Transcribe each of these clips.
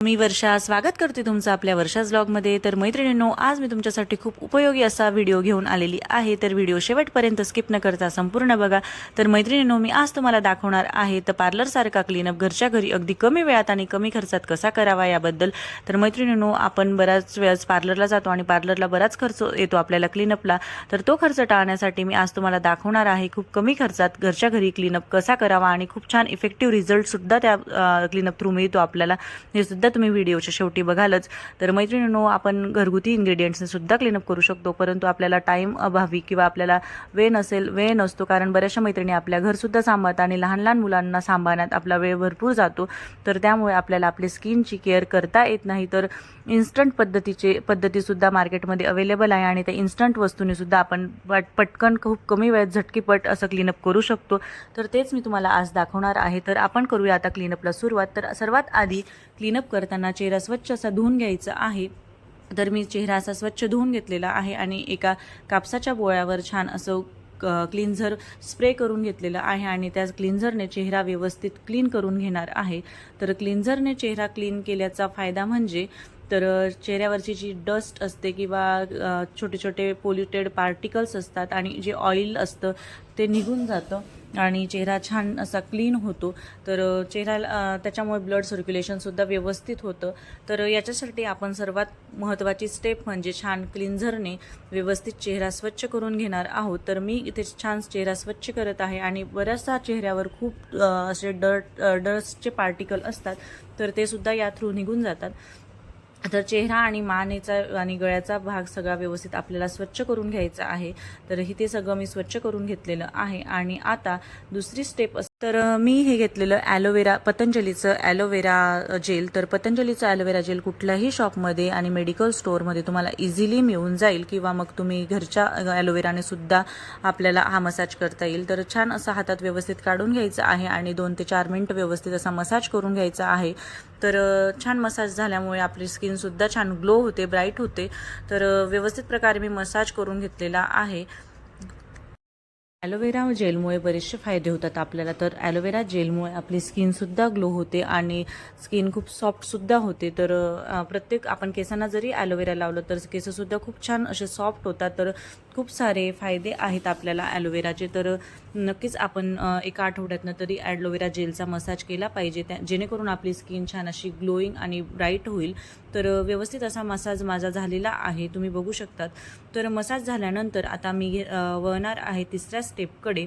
मी वर्षा स्वागत करते तुमचं आपल्या वर्षाच ब्लॉगमध्ये तर मैत्रिणींनो आज मी तुमच्यासाठी खूप उपयोगी असा व्हिडिओ घेऊन आलेली आहे. तर व्हिडिओ शेवटपर्यंत स्किप न करता संपूर्ण बघा. तर मैत्रिणींनो मी आज तुम्हाला दाखवणार आहे तर पार्लरसारखा क्लीनअप घरच्या घरी अगदी कमी वेळात आणि कमी खर्चात कसा करावा याबद्दल. तर मैत्रिणींनो आपण बऱ्याच वेळेस पार्लरला जातो आणि पार्लरला बराच खर्च येतो आपल्याला क्लीनअपला. तर तो खर्च टाळण्यासाठी मी आज तुम्हाला दाखवणार आहे खूप कमी खर्चात घरच्या घरी क्लीनअप कसा करावा आणि खूप छान इफेक्टिव्ह रिझल्टसुद्धा त्या क्लीनअप थ्रू मिळतो आपल्याला. हे सुद्धा तुम्ही व्हिडिओच्या शेवटी बघालच. तर मैत्रिणींनो आपण घरगुती इंग्रेडियंट्सने सुद्धा क्लीनअप करू शकतो. परंतु आपल्याला टाईम अभावी किंवा आपल्याला वेळ नसेल वेळ नसतो. कारण बऱ्याचशा मैत्रिणी आपल्या घरसुद्धा सांभाळतात आणि लहान लहान मुलांना सांभाळण्यात आपला वेळ भरपूर जातो. तर त्यामुळे आपल्याला आपली स्किनची केअर करता येत नाही. तर इन्स्टंट पद्धतीचे पद्धतीसुद्धा मार्केटमध्ये अवेलेबल आहे आणि त्या इन्स्टंट वस्तूनेसुद्धा आपण पट पटकन खूप कमी वेळात झटकीपट असं क्लीनअप करू शकतो. तर तेच मी तुम्हाला आज दाखवणार आहे. तर आपण करूया आता क्लीनअपला सुरुवात. तर सर्वात आधी क्लीनअप कर करताना चेहरा स्वच्छ असा धुवून घ्यायचा आहे तर मी चेहरा असा स्वच्छ धुवून घेतलेला आहे आणि एका कापसाच्या बोळ्यावर छान असं क्लिन्झर स्प्रे करून घेतलेलं आहे आणि त्या क्लिन्झरने चेहरा व्यवस्थित क्लीन करून घेणार आहे. तर क्लिन्झरने चेहरा क्लीन केल्याचा फायदा म्हणजे तर चेहऱ्यावरची जी डस्ट असते किंवा छोटे छोटे पोल्युटेड पार्टिकल्स असतात आणि जे ऑइल असतं ते निघून जातं. आणि चेहरा छान असा क्लीन होतो. तर चेहऱ्याला त्याच्यामुळे ब्लड सर्क्युलेशनसुद्धा व्यवस्थित होतं. तर याच्यासाठी आपण सर्वात महत्त्वाची स्टेप म्हणजे छान क्लिन्झरने व्यवस्थित चेहरा स्वच्छ करून घेणार आहोत. तर मी इथे छान चेहरा स्वच्छ करत आहे आणि बऱ्याचशा चेहऱ्यावर खूप असे डर्ट डस्टचे पार्टिकल असतात. तर ते सुद्धा या थ्रू निघून जातात. तर चेहरा आणि मानेचा आणि गळ्याचा भाग सगळा व्यवस्थित आपल्याला स्वच्छ करून घ्यायचा आहे. तर हे ते सगळं मी स्वच्छ करून घेतलेलं आहे. आणि आता दुसरी स्टेप अस तर मी हे घेतलेलं ॲलोवेरा पतंजलीचं ॲलोवेरा जेल तर पतंजलीचं ॲलोवेरा जेल कुठल्याही शॉपमध्ये आणि मेडिकल स्टोअरमध्ये तुम्हाला इझिली मिळून जाईल किंवा मग तुम्ही घरच्या ॲलोवेराने सुद्धा आपल्याला हा मसाज करता येईल. तर छान असा हातात व्यवस्थित काढून घ्यायचं आहे आणि दोन ते चार मिनटं व्यवस्थित असा मसाज करून घ्यायचा आहे. तर छान मसाज झाल्यामुळे आपली स्किनसुद्धा छान ग्लो होते ब्राईट होते. तर व्यवस्थित प्रकारे मी मसाज करून घेतलेला आहे. ॲलोवेरा जेलमुळे बरेचसे फायदे होतात आपल्याला. तर ॲलोवेरा जेलमुळे आपली स्किनसुद्धा ग्लो होते आणि स्किन खूप सॉफ्टसुद्धा होते. तर प्रत्येक आपण केसांना जरी ॲलोवेरा लावलं तर केससुद्धा खूप छान असे सॉफ्ट होतात. तर खूप सारे फायदे आहेत आपल्याला ॲलोवेराचे. तर नक्कीच आपण एका आठवड्यातनं तरी ॲलोवेरा जेलचा मसाज केला पाहिजे. त्या जेणेकरून आपली स्किन छान अशी ग्लोईंग आणि ब्राईट होईल. तर व्यवस्थित असा मसाज माझा झालेला आहे. तुम्ही बघू शकतात. तर मसाज झाल्यानंतर आता मी वळणार आहे तिसऱ्या स्टेपकडे.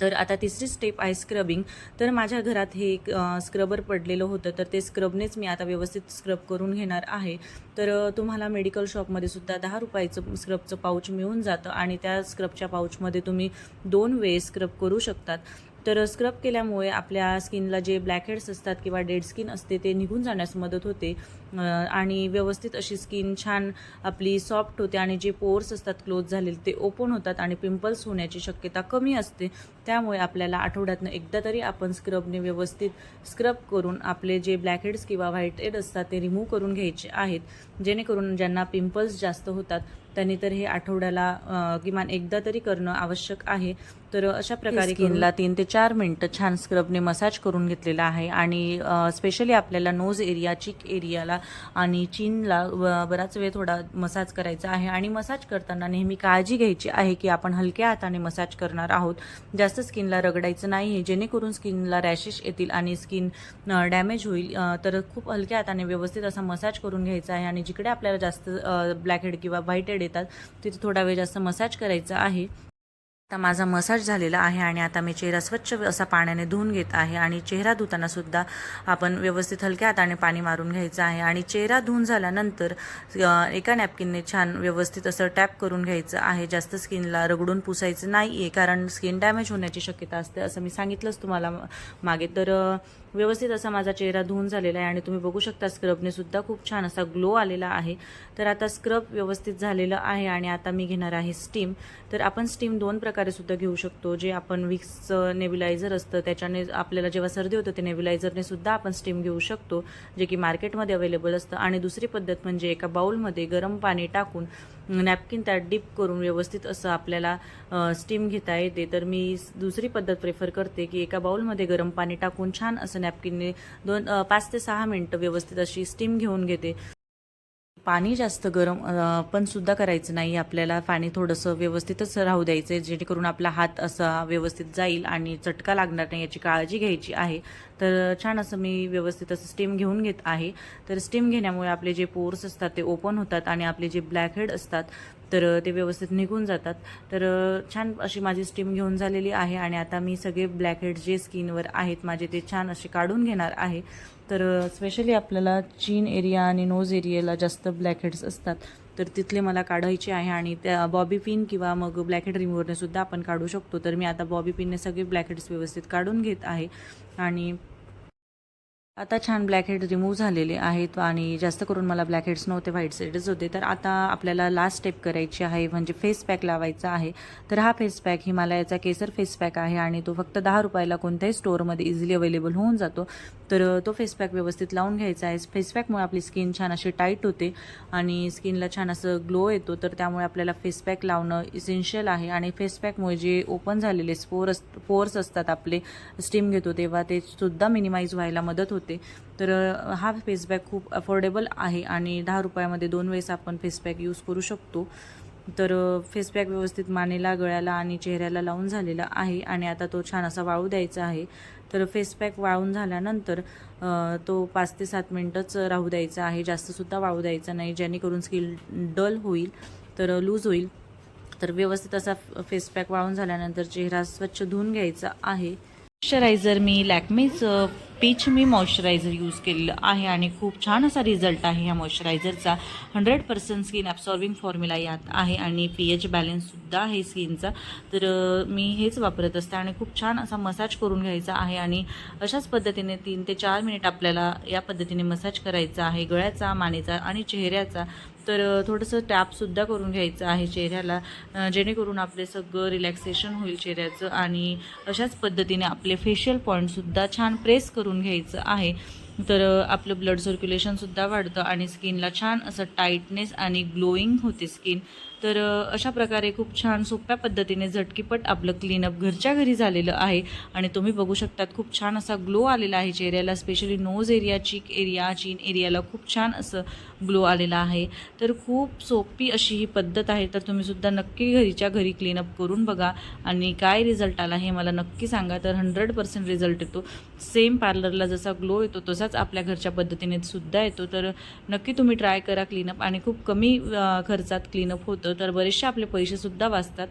तर आता तिसरी स्टेप आहे स्क्रबिंग तर माझ्या घरात हे एक स्क्रबर पडलेलं होतं तर ते स्क्रबनेच मी आता व्यवस्थित स्क्रब करून घेणार आहे. तर तुम्हाला मेडिकल शॉपमध्ये सुद्धा दहा रुपयाचं स्क्रबचं पाऊच मिळून जातं आणि त्या स्क्रबच्या पाऊचमध्ये तुम्ही दोन वेळेस स्क्रब करू शकतात. तर स्क्रब केल्यामुळे आपल्या स्किनला जे ब्लॅकहेड्स असतात किंवा डेड स्किन असते ते निघून जाण्यास मदत होते. आणि व्यवस्थित अशी स्किन छान आपली सॉफ्ट होते आणि जे पोर्स असतात क्लोज झालेले ते ओपन होतात आणि पिंपल्स होण्याची शक्यता कमी असते. त्यामुळे आपल्याला आठवड्यातनं एकदा तरी आपण स्क्रबने व्यवस्थित स्क्रब करून आपले जे ब्लॅकहेड्स किंवा व्हाईट हेड असतात ते रिमूव्ह करून घ्यायचे आहेत. जेणेकरून ज्यांना पिंपल्स जास्त होतात त्यांनी तर हे आठवड्याला किमान एकदा तरी करणं आवश्यक आहे. तर अशा प्रकारे स्किनला तीन ते चार मिनटं छान स्क्रबने मसाज करून घेतलेला आहे. आणि स्पेशली आपल्याला नोज एरिया चिक एरियाला आणि चीनला बराच वेळ थोडा मसाज करायचा आहे. आणि मसाज करताना नेहमी काळजी घ्यायची आहे की आपण हलक्या हाताने मसाज करणार आहोत. जास्त स्किनला रगडायचं नाही आहे. जेणेकरून स्किनला रॅशेस येतील आणि स्किन डॅमेज होईल. तर खूप हलक्या हाताने व्यवस्थित असा मसाज करून घ्यायचा आहे. आणि जिकडे आपल्याला जास्त ब्लॅकहेड किंवा व्हाईट हेड येतात तिथे थोडा वेळ जास्त मसाज करायचा आहे. आता माझा मसाज झालेला आहे आणि आता मी चेहरा स्वच्छ असा पाण्याने धुवून घेत आहे आणि चेहरा धुताना सुद्धा आपण व्यवस्थित हलक्या हाताने पाणी मारून घ्यायचं आहे आणि चेहरा धुवून झाल्यानंतर एका नॅपकिनने छान व्यवस्थित असं टॅप करून घ्यायचं आहे. जास्त स्किनला रगडून पुसायचं नाही आहे कारण स्किन डॅमेज होण्याची शक्यता असते असं मी सांगितलंच तुम्हाला मागे. तर व्यवस्थित असा माझा चेहरा धुवून झालेला आहे आणि तुम्ही बघू शकता स्क्रबने सुद्धा खूप छान असा ग्लो आलेला आहे. तर आता स्क्रब व्यवस्थित झालेलं आहे आणि आता मी घेणार आहे स्टीम. तर आपण स्टीम दोन प्रकार प्रकारे सुद्धा घेऊ शकतो. जे आपण विक्सचं नेब्युलायझर असतं त्याच्याने आपल्याला जेव्हा सर्दी होतं ते नेब्युलायझरने सुद्धा आपण स्टीम घेऊ शकतो जे की मार्केटमध्ये अवेलेबल असतं. आणि दुसरी पद्धत म्हणजे एका बाउलमध्ये गरम पाणी टाकून नॅपकिन त्यात डिप करून व्यवस्थित असं आपल्याला स्टीम घेता येते. तर मी दुसरी पद्धत प्रेफर करते की एका बाउलमध्ये गरम पाणी टाकून छान असं नॅपकिनने दोन पाच ते सहा मिनटं व्यवस्थित अशी स्टीम घेऊन घेते. पाणी जास्त गरम पण सुद्धा करायचं नाही. आपल्याला पाणी थोडंसं व्यवस्थितच राहू द्यायचं आहे जेणेकरून आपला हात असा व्यवस्थित जाईल आणि चटका लागणार नाही याची काळजी घ्यायची आहे. तर छान असं मी व्यवस्थित असं स्टीम घेऊन घेत आहे. तर स्टीम घेण्यामुळे आपले जे पोर्स असतात ते ओपन होतात आणि आपले जे ब्लॅक हेड असतात तर ते व्यवस्थित निघून जातात. तर छान अशी माझी स्टीम घेऊन झालेली आहे आणि आता मी सगळे ब्लॅक हेड जे स्किनवर आहेत माझे ते छान असे काढून घेणार आहे. तर स्पेशली आपल्याला चीन एरिया आणि नोज एरियाला जास्त ब्लॅक हेड्स असतात. तर तिथले मला काढायचे आहे आणि त्या बॉबी पिन किंवा मग ब्लॅक हेड रिमूव्हरने सुद्धा आपण काढू शकतो. तर मी आता बॉबी पिनने सगळे ब्लॅक हेड्स व्यवस्थित काढून घेत आहे. आणि आता छान ब्लॅक हेड रिमूव्ह झालेले आहेत आणि जास्त करून मला ब्लॅक हेड्स नव्हते व्हाईट सेडच होते. तर आता आपल्याला लास्ट स्टेप करायची आहे म्हणजे फेस पॅक लावायचा आहे. तर हा फेस पॅक हिमालयाचा केसर फेस पॅक आहे आणि तो फक्त दहा रुपयाला कोणत्याही स्टोअरमध्ये इझिली अवेलेबल होऊन जातो. तर तो फेसपॅक व्यवस्थित लावून घ्यायचा आहे. फेसपॅकमुळे आपली स्किन छान अशी टाईट होते आणि स्किनला छान असं ग्लो येतो. तर त्यामुळे आपल्याला फेसपॅक लावणं इसेन्शियल आहे. आणि फेस पॅकमुळे जे ओपन झालेले स्पोर अस पोर्स असतात आपले स्टीम घेतो तेव्हा ते सुद्धा मिनिमाइज व्हायला मदत होते. तर हा फेसपॅक खूप अफोर्डेबल आहे आणि दहा रुपयामध्ये दोन वेळेस आपण फेसपॅक यूज करू शकतो. तर फेस पॅक व्यवस्थित मानेला गळ्याला आणि चेहऱ्याला लावून झालेला आहे आणि आता तो छान असा वाळू द्यायचा आहे. तर फेस पॅक वाळून झाल्यानंतर तो पाच ते सात मिनटंच राहू द्यायचा आहे. जास्तसुद्धा वाळू द्यायचा नाही जेणेकरून स्किल डल होईल तर लूज होईल. तर व्यवस्थित असा फेस पॅक वाळून झाल्यानंतर चेहरा स्वच्छ धुवून घ्यायचा आहे. मॉइश्चरायझर मी लॅक्मीचं पीच मी मॉइश्चरायझर यूज केलेलं आहे आणि खूप छान असा रिझल्ट आहे ह्या मॉइश्चरायझरचा. Hundred percent skin absorbing formula यात आहे आणि पी एच बॅलन्ससुद्धा आहे स्किनचा. तर मी हेच वापरत असते आणि खूप छान असा मसाज करून घ्यायचा आहे आणि अशाच पद्धतीने तीन ते चार मिनिट आपल्याला या पद्धतीने मसाज करायचा आहे. गळ्याचा मानेचा आणि चेहऱ्याचा. तर थोडंसं टॅपसुद्धा करून घ्यायचं आहे चेहऱ्याला जेणेकरून आपले सगळं रिलॅक्सेशन होईल चेहऱ्याचं आणि अशाच पद्धतीने आपले फेशियल पॉईंटसुद्धा छान प्रेस करून घ्यायचं आहे. तर आपलं ब्लड सर्क्युलेशनसुद्धा वाढतं आणि स्किनला छान असं टाईटनेस आणि ग्लोईंग होते स्किन तर अशा प्रकारे खूप छान सोप्या पद्धतीने झटकीपट आपलं क्लीनअप घरच्या घरी झालेलं आहे. आणि तुम्ही बघू शकतात खूप छान असा ग्लो आलेला आहे चेहऱ्याला specially nose area cheek area chin एरियाला खूप छान असं ग्लो आलेला आहे. तर खूप सोपी अशी ही पद्धत आहे तर तुम्ही सुद्धा नक्की घरीच्या घरी क्लीनअप करून बघा. आणि काय रिझल्ट आला हे मला नक्की सांगा तर हंड्रेड पर्सेंट रिझल्ट येतो. सेम पार्लरला जसा ग्लो येतो तसाच आपल्या घरच्या पद्धतीने सुद्धा येतो. तर नक्की तुम्ही ट्राय करा क्लीनअप आणि खूप कमी खर्चात क्लीनअप होतं. तर बरेचसे आपले पैसेसुद्धा वाचतात.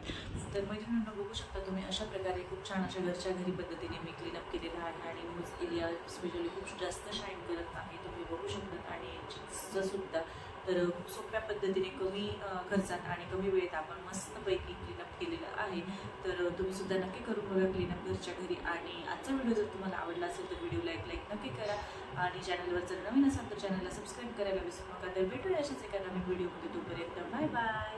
तर मैत्रिणींना बघू शकता तुम्ही अशा प्रकारे खूप छान अशा घरच्या घरी पद्धतीने मी क्लीनअप केलेलं आहे आणि न्यूज एरिया स्पेशली खूप जास्त शाईन करत आहे. तुम्ही बघू शकता आणि सुद्धा. तर खूप सोप्या पद्धतीने कमी खर्चात आणि कमी वेळेत आपण मस्तपैकी क्लीनअप केलेलं आहे. तर तुम्ही सुद्धा नक्की करून बघा क्लीनअप घरच्या घरी. आणि आजचा व्हिडिओ जर तुम्हाला आवडला असेल तर व्हिडिओला एक लाईक नक्की करा आणि चॅनलवर जर नवीन असाल तर चॅनलला सबस्क्राईब करायला विसरू नका तर भेटूया. अशाच एका नवीन व्हिडिओमध्ये तोपर्यंत बाय बाय